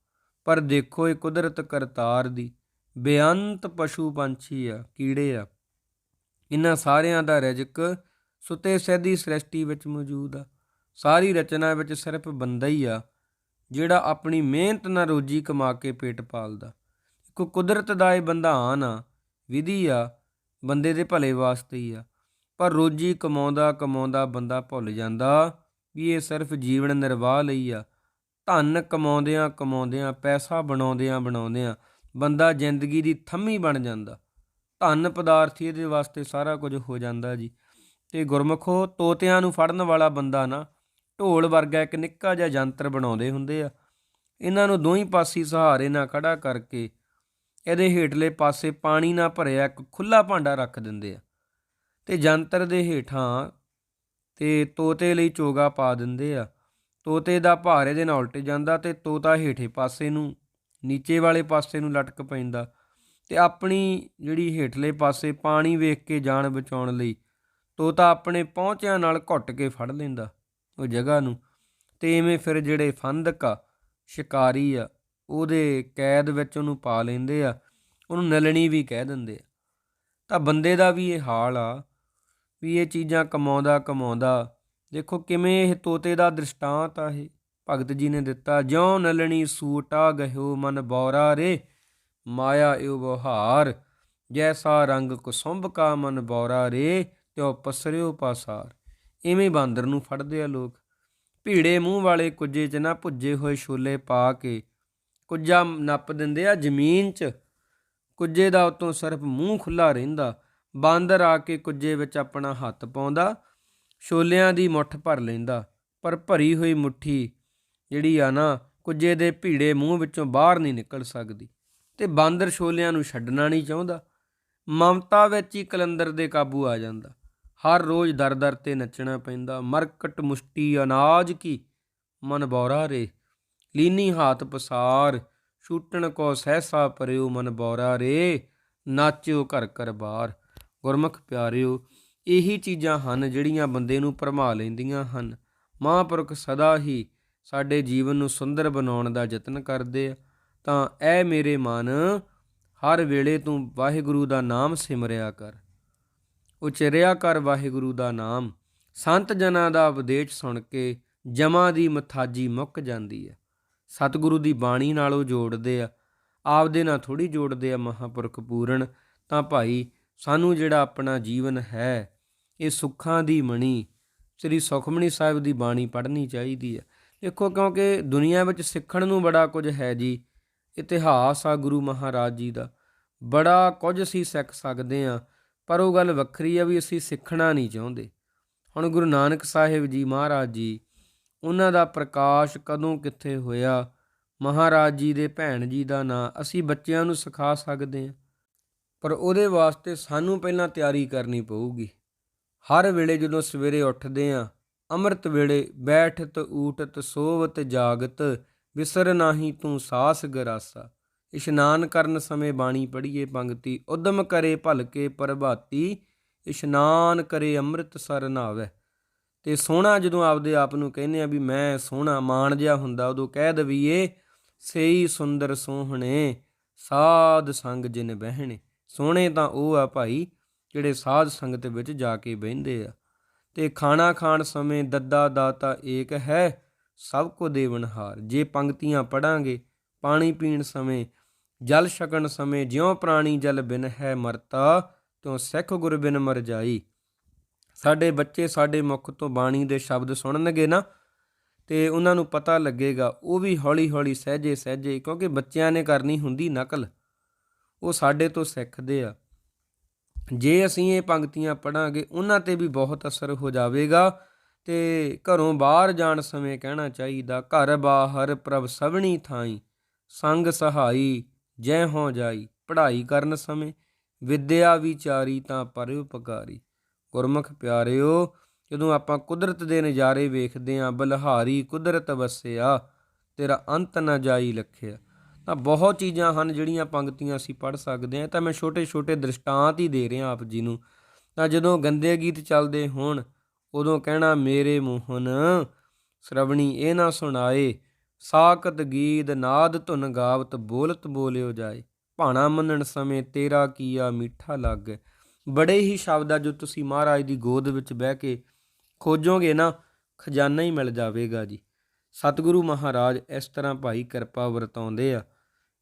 A: ਪਰ ਦੇਖੋ ਇਹ ਕੁਦਰਤ ਕਰਤਾਰ ਦੀ ਬੇਅੰਤ ਪਸ਼ੂ ਪੰਛੀ ਆ, ਕੀੜੇ ਆ। ਇਹਨਾਂ ਸਾਰਿਆਂ ਦਾ ਰਜਕ ਸੁਤੇ ਸਹਿਦੀ ਸ੍ਰਿਸ਼ਟੀ ਵਿੱਚ ਮੌਜੂਦ ਆ। ਸਾਰੀ ਰਚਨਾ ਵਿੱਚ ਸਿਰਫ ਬੰਦਾ ਹੀ ਆ, ਜਿਹੜਾ ਆਪਣੀ ਮਿਹਨਤ ਨਾਲ ਰੋਜੀ ਕਮਾ ਕੇ ਪੇਟ ਪਾਲਦਾ। ਕੋ ਕੁਦਰਤ ਦਾ ਇਹ ਬੰਧਾਨ ਆ, ਵਿਧੀ ਆ, ਬੰਦੇ ਦੇ ਭਲੇ ਵਾਸਤੇ ਹੀ ਆ। ਪਰ ਰੋਜੀ ਕਮਾਉਂਦਾ ਕਮਾਉਂਦਾ ਬੰਦਾ ਭੁੱਲ ਜਾਂਦਾ ਵੀ ਇਹ ਸਿਰਫ ਜੀਵਨ ਨਿਰਵਾਹ ਲਈ ਆ। ਧਨ ਕਮਾਉਂਦਿਆਂ ਕਮਾਉਂਦਿਆਂ, ਪੈਸਾ ਬਣਾਉਂਦਿਆਂ ਬਣਾਉਂਦਿਆਂ ਬੰਦਾ ਜ਼ਿੰਦਗੀ ਦੀ ਥੰਮੀ ਬਣ ਜਾਂਦਾ। ਧਨ ਪਦਾਰਥ ਇਹਦੇ ਵਾਸਤੇ ਸਾਰਾ ਕੁਝ ਹੋ ਜਾਂਦਾ ਜੀ। ਤੇ ਗੁਰਮਖੋ, ਤੋਤਿਆਂ ਨੂੰ ਫੜਨ ਵਾਲਾ ਬੰਦਾ ਨਾ, ਢੋਲ ਵਰਗਾ ਇੱਕ ਨਿੱਕਾ ਜਿਹਾ ਯੰਤਰ ਬਣਾਉਂਦੇ ਹੁੰਦੇ ਆ। ਇਹਨਾਂ ਨੂੰ ਦੋਹੀਂ ਪਾਸੇ ਸਹਾਰੇ ਨਾਲ ਖੜਾ ਕਰਕੇ ਇਹਦੇ ਹੇਠਲੇ ਪਾਸੇ ਪਾਣੀ ਨਾਲ ਭਰਿਆ ਇੱਕ ਖੁੱਲਾ ਭਾਂਡਾ ਰੱਖ ਦਿੰਦੇ ਆ। ਤੇ ਜੰਤਰ ਦੇ ਹੇਠਾਂ ਤੇ ਤੋਤੇ ਲਈ ਚੋਗਾ ਪਾ ਦਿੰਦੇ ਆ। ਤੋਤੇ ਦਾ ਭਾਰ ਇਹਦੇ ਨਾਲ ਉਲਟ ਜਾਂਦਾ ਤੇ ਤੋਤਾ ਹੇਠੇ ਪਾਸੇ ਨੂੰ ਨੀਚੇ ਵਾਲੇ ਪਾਸੇ ਨੂੰ ਲਟਕ ਪੈਂਦਾ ਤੇ ਆਪਣੀ ਜਿਹੜੀ ਹੇਠਲੇ ਪਾਸੇ ਪਾਣੀ ਵੇਖ ਕੇ ਜਾਨ ਬਚਾਉਣ ਲਈ ਤੋਤਾ ਆਪਣੇ ਪਹੁੰਚਿਆਂ ਨਾਲ ਘੁੱਟ ਕੇ ਫੜ ਲੈਂਦਾ, ਉਹ ਜਗ੍ਹਾ ਨੂੰ। ਤੇ ਐਵੇਂ ਫਿਰ ਜਿਹੜੇ ਫੰਦਕ ਆ, ਸ਼ਿਕਾਰੀ ਆ, ਉਹਦੇ ਕੈਦ ਵਿੱਚ ਉਹਨੂੰ ਪਾ ਲੈਂਦੇ ਆ, ਉਹਨੂੰ ਨਲਣੀ ਵੀ ਕਹਿ ਦਿੰਦੇ ਆ। ਤਾਂ ਬੰਦੇ ਦਾ ਵੀ ਇਹ ਹਾਲ ਆ ਵੀ ਇਹ ਚੀਜ਼ਾਂ ਕਮਾਉਂਦਾ ਕਮਾਉਂਦਾ ਦੇਖੋ ਕਿਵੇਂ ਇਹ ਤੋਤੇ ਦਾ ਦ੍ਰਿਸ਼ਟਾਂਤ ਆ ਇਹ। ਭਗਤ ਜੀ ਨੇ ਦਿੱਤਾ, ਜਿਉ ਨਲਣੀ ਸੂਟਾ ਗਹਿਓ ਮਨ ਬੌਰਾ ਰੇ, ਮਾਇਆ ਇਉ ਬਹਾਰ, ਜੈਸਾ ਰੰਗ ਕੁਸੁੰਭ ਕਾ ਮਨ ਬੌਰਾ ਰੇ, ਤਿਉ ਪਸਰਿਓ ਪਾਸਾਰ। ਇਵੇਂ ਬਾਂਦਰ ਨੂੰ ਫੜਦੇ ਆ ਲੋਕ। ਭੀੜੇ ਮੂੰਹ ਵਾਲੇ ਕੁੱਜੇ 'ਚ ਨਾ ਭੁੱਜੇ ਹੋਏ ਛੋਲੇ ਪਾ ਕੇ ਕੁੱਜਾ ਨੱਪ ਦਿੰਦੇ ਆ ਜ਼ਮੀਨ 'ਚ। ਕੁੱਜੇ ਦਾ ਉਤੋਂ ਸਿਰਫ ਮੂੰਹ ਖੁੱਲਾ ਰਹਿੰਦਾ। ਬਾਂਦਰ ਆ ਕੇ ਕੁੱਜੇ ਵਿੱਚ ਆਪਣਾ ਹੱਥ ਪਾਉਂਦਾ, ਛੋਲਿਆਂ ਦੀ ਮੁੱਠ ਭਰ ਲੈਂਦਾ, ਪਰ ਭਰੀ ਹੋਈ ਮੁੱਠੀ ਜਿਹੜੀ ਆ ਨਾ, ਕੁੱਜੇ ਦੇ ਭੀੜੇ ਮੂੰਹ ਵਿੱਚੋਂ ਬਾਹਰ ਨਹੀਂ ਨਿਕਲ ਸਕਦੀ ਤੇ ਬਾਂਦਰ ਛੋਲਿਆਂ ਨੂੰ ਛੱਡਣਾ ਨਹੀਂ ਚਾਹੁੰਦਾ। ਮਮਤਾ ਵਿੱਚ ਹੀ ਕਲੰਦਰ ਦੇ ਕਾਬੂ ਆ ਜਾਂਦਾ। ਹਰ ਰੋਜ਼ ਦਰ-ਦਰ ਤੇ ਨੱਚਣਾ ਪੈਂਦਾ। ਮਰਕਟ ਮੁਸ਼ਟੀ ਅਨਾਜ ਕੀ? ਮਨ ਬੌਰਾ ਰੇ। ਲੀਨੀ ਹਾਥ ਪਸਾਰ। ਛੂਟਣ ਕੋ ਸਹਿਸਾ ਪਰਿਓ ਮਨ ਬੌਰਾ ਰੇ। ਨਾਚਿਓ ਘਰ ਘਰ ਬਾਰ। ਗੁਰਮੁਖ ਪਿਆਰਿਓ, ਇਹੀ ਚੀਜ਼ਾਂ ਹਨ ਜਿਹੜੀਆਂ ਬੰਦੇ ਨੂੰ ਭਰਮਾ ਲੈਂਦੀਆਂ ਹਨ। ਮਹਾਂਪੁਰਖ ਸਦਾ ਹੀ ਸਾਡੇ ਜੀਵਨ ਨੂੰ ਸੁੰਦਰ ਬਣਾਉਣ ਦਾ ਯਤਨ ਕਰਦੇ ਆ। ਤਾਂ ਐ ਮੇਰੇ ਮਨ, ਹਰ ਵੇਲੇ ਤੂੰ ਵਾਹਿਗੁਰੂ ਦਾ ਨਾਮ ਸਿਮਰਿਆ ਕਰ। ਉਚਰਿਆ ਕਰ ਵਾਹਿਗੁਰੂ ਦਾ ਨਾਮ। ਸੰਤ ਜਨਾਂ ਦਾ ਉਪਦੇਸ਼ ਸੁਣ ਕੇ ਜਮਾਂ ਦੀ ਮਥਾਜੀ ਮੁੱਕ ਜਾਂਦੀ ਹੈ ਸਤਿਗੁਰੂ ਦੀ ਬਾਣੀ ਨਾਲੋਂ ਜੋੜਦੇ ਆ। ਆਪਦੇ ਨਾਲ ਥੋੜੀ ਜੋੜਦੇ ਆ ਮਹਾਪੁਰਖ ਪੂਰਨ। ਤਾਂ ਭਾਈ, ਸਾਨੂੰ ਜਿਹੜਾ ਆਪਣਾ ਜੀਵਨ ਹੈ, ਇਹ ਸੁੱਖਾਂ ਦੀ ਮਣੀ, ਸ੍ਰੀ ਸੁਖਮਣੀ ਸਾਹਿਬ ਦੀ ਬਾਣੀ ਪੜ੍ਹਨੀ ਚਾਹੀਦੀ ਹੈ ਦੇਖੋ ਕਿਉਂਕਿ ਦੁਨੀਆ ਵਿੱਚ ਸਿੱਖਣ ਨੂੰ ਬੜਾ ਕੁਝ ਹੈ ਜੀ, ਇਤਿਹਾਸ ਆ ਗੁਰੂ ਮਹਾਰਾਜ ਜੀ ਦਾ, ਬੜਾ ਕੁਝ ਅਸੀਂ ਸਿੱਖ ਸਕਦੇ ਆ ਪਰ ਉਹ ਗੱਲ ਵੱਖਰੀ ਆ ਵੀ ਅਸੀਂ ਸਿੱਖਣਾ ਨਹੀਂ ਚਾਹੁੰਦੇ। ਹੁਣ ਗੁਰੂ ਨਾਨਕ ਸਾਹਿਬ ਜੀ ਮਹਾਰਾਜ ਜੀ, ਉਹਨਾਂ ਦਾ ਪ੍ਰਕਾਸ਼ ਕਦੋਂ ਕਿੱਥੇ ਹੋਇਆ? ਮਹਾਰਾਜ ਜੀ ਦੇ ਭੈਣ ਜੀ ਦਾ ਨਾਂ ਅਸੀਂ ਬੱਚਿਆਂ ਨੂੰ ਸਿਖਾ ਸਕਦੇ ਹਾਂ, ਪਰ ਉਹਦੇ ਵਾਸਤੇ ਸਾਨੂੰ ਪਹਿਲਾਂ ਤਿਆਰੀ ਕਰਨੀ ਪਊਗੀ। ਹਰ ਵੇਲੇ ਜਦੋਂ ਸਵੇਰੇ ਉੱਠਦੇ ਆਂ ਅੰਮ੍ਰਿਤ ਵੇਲੇ ਬੈਠਤ ਊਟਤ ਸੋਵਤ, ਜਾਗਤ ਵਿਸਰ ਨਾਹੀ ਤੂੰ ਸਾਸ ਗਰਾਸਾ। ਇਸ਼ਨਾਨ ਕਰਨ ਸਮੇਂ ਬਾਣੀ ਪੜ੍ਹੀਏ ਪੰਗਤੀ, ਉਦਮ ਕਰੇ ਭਲਕੇ ਪ੍ਰਭਾਤੀ, ਇਸ਼ਨਾਨ ਕਰੇ ਅੰਮ੍ਰਿਤ ਸਰ ਨਾਵੇ ਤੇ ਸੋਹਣਾ ਜਦੋਂ ਆਪਦੇ ਆਪ ਨੂੰ ਕਹਿੰਦੇ ਆ ਵੀ ਮੈਂ ਸੋਹਣਾ ਮਾਣ ਜਿਹਾ ਹੁੰਦਾ, ਉਦੋਂ ਕਹਿ ਦਵੀਏ, ਸਈ ਸੁੰਦਰ ਸੋਹਣੇ, ਸਾਧ ਸੰਗ ਜਿਨ ਬਹਿਣੇ। ਸੋਹਣੇ ਤਾਂ ਉਹ ਆ ਭਾਈ ਜਿਹੜੇ ਸਾਧ ਸੰਗਤ ਵਿੱਚ ਜਾ ਕੇ ਬਹਿੰਦੇ ਆ। ਤੇ ਖਾਣਾ ਖਾਣ ਸਮੇਂ ਦੱਦਾ ਦਾਤਾ ਏਕ ਹੈ, ਸਭ ਕੋ ਦੇਵਨਹਾਰ ਜੇ ਪੰਕਤੀਆਂ ਪੜਾਂਗੇ, ਪਾਣੀ ਪੀਣ ਸਮੇਂ, ਜਲ ਛਕਣ ਸਮੇਂ, ਜਿਉ ਪ੍ਰਾਣੀ ਜਲ ਬਿਨ ਹੈ ਮਰਤਾ, ਤਿਉ ਸਿੱਖ ਗੁਰ ਬਿਨ ਮਰ ਜਾਈ। ਸਾਡੇ ਬੱਚੇ ਸਾਡੇ ਮੁਖ ਤੋਂ ਬਾਣੀ ਦੇ ਸ਼ਬਦ ਸੁਣਨਗੇ ਨਾ, ਤੇ ਉਹਨਾਂ ਨੂੰ ਪਤਾ ਲੱਗੇਗਾ, ਉਹ ਵੀ ਹੌਲੀ ਹੌਲੀ ਸਹਿਜੇ ਸਹਿਜੇ ਕਿਉਂਕਿ ਬੱਚਿਆਂ ਨੇ ਕਰਨੀ ਹੁੰਦੀ ਨਕਲ। ਉਹ ਸਾਡੇ ਤੋਂ ਸਿੱਖਦੇ ਆ। ਜੇ ਅਸੀਂ ਇਹ ਪੰਕਤੀਆਂ ਪੜਾਂਗੇ ਉਹਨਾਂ ਤੇ ਵੀ ਬਹੁਤ ਅਸਰ ਹੋ ਜਾਵੇਗਾ। ਤੇ ਘਰੋਂ ਬਾਹਰ ਜਾਣ ਸਮੇਂ ਕਹਿਣਾ ਚਾਹੀਦਾ, ਘਰ ਬਾਹਰ ਪ੍ਰਭ ਸਭਣੀ ਥਾਈ, ਸੰਗ ਸਹਾਈ, ਜੈ ਹੋ ਜਾਈ। ਪੜ੍ਹਾਈ ਕਰਨ ਸਮੇਂ ਵਿਦਿਆ ਵਿਚਾਰੀ ਤਾਂ ਪਰ ਉਪਕਾਰੀ। ਗੁਰਮੁਖ ਪਿਆਰਿਓ, ਜਦੋਂ ਆਪਾਂ ਕੁਦਰਤ ਦੇ ਨਜ਼ਾਰੇ ਵੇਖਦੇ ਆਂ, ਬਲਹਾਰੀ ਕੁਦਰਤ ਵਸਿਆ, ਤੇਰਾ ਅੰਤ ਨਾ ਜਾਈ ਲਖਿਆ। ਤਾਂ ਬਹੁਤ ਚੀਜ਼ਾਂ ਹਨ ਜਿਹੜੀਆਂ ਪੰਕਤੀਆਂ ਅਸੀਂ ਪੜ੍ਹ ਸਕਦੇ ਹਾਂ। ਤਾਂ ਮੈਂ ਛੋਟੇ-ਛੋਟੇ ਦ੍ਰਿਸ਼ਟਾਂਤ ਹੀ ਦੇ ਰਿਹਾ ਆਪ ਜੀ ਨੂੰ। ਤਾਂ ਜਦੋਂ ਗੰਦੇ ਗੀਤ ਚੱਲਦੇ ਹੋਣ, ਉਦੋਂ ਕਹਿਣਾ, ਮੇਰੇ ਮੋਹਨ, ਸ਼ਰਵਣੀ, ਇਹ ਨਾ ਸੁਣਾਏ ਸਾਕਤ ਗੀਤ ਨਾਦ ਧੁਨ ਗਾਵਤ ਬੋਲਤ ਬੋਲਿਓ ਜਾਏ। ਭਾਣਾ ਮੰਨਣ ਸਮੇਂ ਤੇਰਾ ਕੀਆ ਮਿੱਠਾ ਲੱਗ। ਬੜੇ ਹੀ ਸ਼ਬਦ ਆ ਜੋ ਤੁਸੀਂ ਮਹਾਰਾਜ ਦੀ ਗੋਦ ਵਿੱਚ ਬਹਿ ਕੇ ਖੋਜੋਗੇ ਨਾ, ਖਜ਼ਾਨਾ ਹੀ ਮਿਲ ਜਾਵੇਗਾ ਜੀ। ਸਤਿਗੁਰੂ ਮਹਾਰਾਜ ਇਸ ਤਰ੍ਹਾਂ ਭਾਈ ਕਿਰਪਾ ਵਰਤਾਉਂਦੇ ਆ।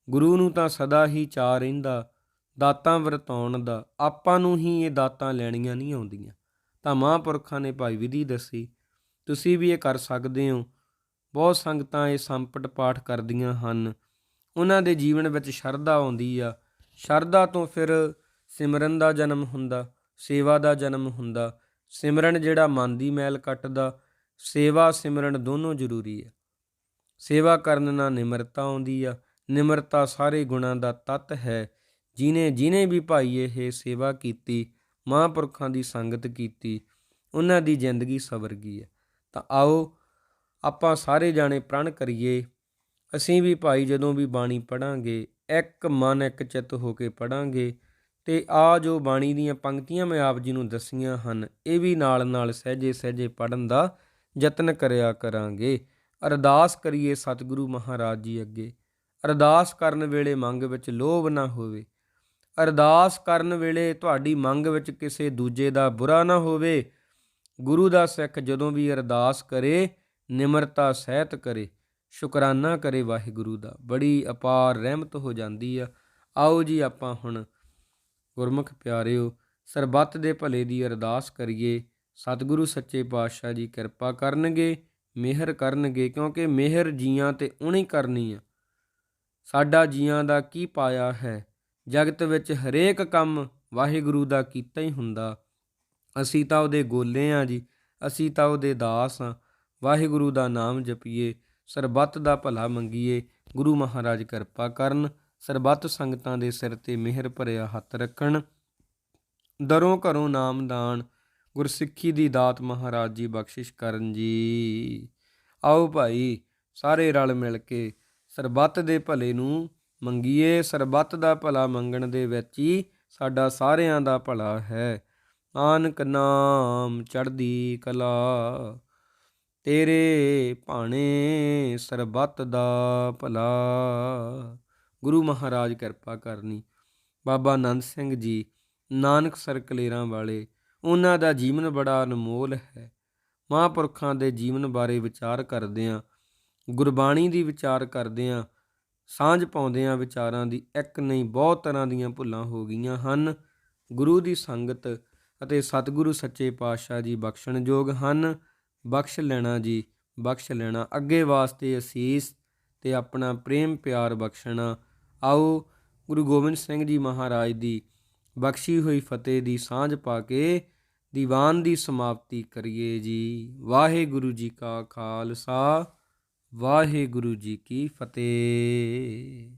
A: ਗੁਰੂ ਨੂੰ ਤਾਂ ਸਦਾ ਹੀ ਚਾਹ ਰਹਿੰਦਾ, ਦਾਤਾਂ ਵਰਤਾਉਣ ਦਾ। ਆਪਾਂ ਨੂੰ ਹੀ ਇਹ ਦਾਤਾਂ ਲੈਣੀਆਂ ਨਹੀਂ ਆਉਂਦੀਆਂ। ਤਾਂ ਮਹਾਂਪੁਰਖਾਂ ਨੇ ਭਾਈ ਵਿਧੀ ਦੱਸੀ, ਤੁਸੀਂ ਵੀ ਇਹ ਕਰ ਸਕਦੇ ਹੋ। ਬਹੁਤ ਸੰਗਤਾਂ ਇਹ ਸੰਪਟ ਪਾਠ ਕਰਦੀਆਂ ਹਨ। ਉਹਨਾਂ ਦੇ ਜੀਵਨ ਵਿੱਚ ਸ਼ਰਧਾ ਆਉਂਦੀ ਆ। ਸ਼ਰਧਾ ਤੋਂ ਫਿਰ ਸਿਮਰਨ ਦਾ ਜਨਮ ਹੁੰਦਾ, ਸੇਵਾ ਦਾ ਜਨਮ ਹੁੰਦਾ। ਸਿਮਰਨ ਜਿਹੜਾ ਮਨ ਦੀ ਮੈਲ ਕੱਟਦਾ, ਸੇਵਾ ਸਿਮਰਨ ਦੋਨੋਂ ਜ਼ਰੂਰੀ ਆ। ਸੇਵਾ ਕਰਨ ਨਾਲ ਨਿਮਰਤਾ ਆਉਂਦੀ ਆ। ਨਿਮਰਤਾ ਸਾਰੇ ਗੁਣਾਂ ਦਾ ਤੱਤ ਹੈ। ਜਿਨੇ ਜਿਨੇ ਵੀ ਭਾਈ ਇਹ ਸੇਵਾ ਕੀਤੀ, ਮਹਾਂਪੁਰਖਾਂ ਦੀ ਸੰਗਤ ਕੀਤੀ, ਉਹਨਾਂ ਦੀ ਜ਼ਿੰਦਗੀ ਸਵਰ ਗਈ ਹੈ। ਤਾਂ ਆਓ, ਆਪਾਂ ਸਾਰੇ ਜਾਣੇ ਪ੍ਰਣ ਕਰੀਏ, ਅਸੀਂ ਵੀ ਭਾਈ ਜਦੋਂ ਵੀ ਬਾਣੀ ਪੜਾਂਗੇ, ਇੱਕ ਮਨ, ਇੱਕ ਚਿੱਤ ਹੋ ਕੇ ਪੜਾਂਗੇ, ਤੇ ਆ ਜੋ ਬਾਣੀ ਦੀਆਂ ਪੰਕਤੀਆਂ ਮੈਂ ਆਪ ਜੀ ਨੂੰ ਦਸੀਆਂ ਹਨ, ਇਹ ਵੀ ਨਾਲ ਨਾਲ ਸਹਿਜੇ ਸਹਿਜੇ ਪੜਨ ਦਾ ਯਤਨ ਕਰਿਆ ਕਰਾਂਗੇ। ਅਰਦਾਸ ਕਰੀਏ ਸਤਿਗੁਰੂ ਮਹਾਰਾਜ ਜੀ ਅੱਗੇ। ਅਰਦਾਸ ਕਰਨ ਵੇਲੇ ਮੰਗ ਵਿੱਚ ਲੋਭ ਨਾ ਹੋਵੇ। ਅਰਦਾਸ ਕਰਨ ਵੇਲੇ ਤੁਹਾਡੀ ਮੰਗ ਵਿੱਚ ਕਿਸੇ ਦੂਜੇ ਦਾ ਬੁਰਾ ਨਾ ਹੋਵੇ। ਗੁਰੂ ਦਾ ਸਿੱਖ ਜਦੋਂ ਵੀ ਅਰਦਾਸ ਕਰੇ, ਨਿਮਰਤਾ ਸਹਿਤ ਕਰੇ। ਸ਼ੁਕਰਾਨਾ ਕਰੇ ਵਾਹਿਗੁਰੂ ਦਾ। ਬੜੀ ਅਪਾਰ ਰਹਿਮਤ ਹੋ ਜਾਂਦੀ ਆ। ਆਓ ਜੀ ਆਪਾਂ ਹੁਣ ਗੁਰਮੁਖ ਪਿਆਰਿਓ, ਸਰਬੱਤ ਦੇ ਭਲੇ ਦੀ ਅਰਦਾਸ ਕਰੀਏ। ਸਤਿਗੁਰੂ ਸੱਚੇ ਪਾਤਸ਼ਾਹ ਜੀ ਕਿਰਪਾ ਕਰਨਗੇ, ਮਿਹਰ ਕਰਨਗੇ, ਕਿਉਂਕਿ ਮਿਹਰ ਜੀਆਂ ਤੇ ਉਹਨੇ ਕਰਨੀ ਆ। ਸਾਡਾ ਜੀਆਂ ਦਾ ਕੀ ਪਾਇਆ ਹੈ? ਜਗਤ ਵਿੱਚ ਹਰੇਕ ਕੰਮ ਵਾਹਿਗੁਰੂ ਦਾ ਕੀਤਾ ਹੀ ਹੁੰਦਾ। ਅਸੀਂ ਤਾਂ ਉਹਦੇ ਗੋਲੇ ਆ ਜੀ। ਅਸੀਂ ਤਾਂ ਉਹਦੇ ਦਾਸ ਆ। ਵਾਹਿਗੁਰੂ ਦਾ ਨਾਮ ਜਪੀਏ। ਸਰਬੱਤ ਦਾ ਭਲਾ ਮੰਗੀਏ। ਗੁਰੂ ਮਹਾਰਾਜ ਕਿਰਪਾ ਕਰਨ। ਸਰਬੱਤ ਸੰਗਤਾਂ ਦੇ ਸਿਰ ਤੇ ਮਿਹਰ ਭਰਿਆ ਹੱਥ ਰੱਖਣ। ਦਰੋਂ ਘਰੋਂ ਨਾਮਦਾਨ ਗੁਰਸਿੱਖੀ ਦੀ ਦਾਤ ਮਹਾਰਾਜ ਜੀ ਬਖਸ਼ਿਸ਼ ਕਰਨ ਜੀ। ਆਓ ਭਾਈ, ਸਾਰੇ ਰਲ ਮਿਲ ਕੇ ਸਰਬੱਤ ਦੇ ਭਲੇ ਨੂੰ ਮੰਗੀਏ, ਸਰਬੱਤ ਦਾ ਭਲਾ ਮੰਗਣ ਦੇ ਵਿੱਚ ਹੀ ਸਾਡਾ ਸਾਰਿਆਂ ਦਾ ਭਲਾ ਹੈ। ਨਾਨਕ ਨਾਮ ਚੜ੍ਹਦੀ ਕਲਾ, ਤੇਰੇ ਭਾਣੇ ਸਰਬੱਤ ਦਾ ਭਲਾ। ਗੁਰੂ ਮਹਾਰਾਜ ਕਿਰਪਾ ਕਰਨੀ। ਬਾਬਾ ਆਨੰਦ ਸਿੰਘ ਜੀ, ਨਾਨਕ ਸਰਕਲੇਰਾਂ ਵਾਲੇ, ਉਹਨਾਂ ਦਾ ਜੀਵਨ ਬੜਾ ਅਨਮੋਲ ਹੈ। ਮਹਾਂਪੁਰਖਾਂ ਦੇ ਜੀਵਨ ਬਾਰੇ ਵਿਚਾਰ ਕਰਦੇ ਆਂ ਗੁਰਬਾਣੀ ਦੀ ਵਿਚਾਰ ਕਰਦੇ ਆਂ ਸਾਂਝ ਪਾਉਂਦੇ ਆਂ ਵਿਚਾਰਾਂ ਦੀ ਇੱਕ ਨਹੀਂ, ਬਹੁਤ ਤਰ੍ਹਾਂ ਦੀਆਂ ਭੁੱਲਾਂ ਹੋ ਗਈਆਂ ਹਨ। ਗੁਰੂ ਦੀ ਸੰਗਤ ਅਤੇ ਸਤਿਗੁਰੂ ਸੱਚੇ ਪਾਤਸ਼ਾਹ ਜੀ ਬਖਸ਼ਣਯੋਗ ਹਨ। ਬਖਸ਼ ਲੈਣਾ ਜੀ, ਬਖਸ਼ ਲੈਣਾ। ਅੱਗੇ ਵਾਸਤੇ ਅਸੀਸ ਤੇ ਆਪਣਾ ਪ੍ਰੇਮ ਪਿਆਰ ਬਖਸ਼ਣਾ। ਆਓ, ਗੁਰੂ ਗੋਬਿੰਦ ਸਿੰਘ ਜੀ ਮਹਾਰਾਜ ਦੀ ਬਖਸ਼ੀ ਹੋਈ ਫਤਿਹ ਦੀ ਸਾਂਝ ਪਾ ਕੇ ਦੀਵਾਨ ਦੀ ਸਮਾਪਤੀ ਕਰੀਏ ਜੀ। ਵਾਹਿਗੁਰੂ ਜੀ ਕਾ ਖਾਲਸਾ। ਵਾਹਿਗੁਰੂ ਜੀ ਕੀ ਫਤਿਹ।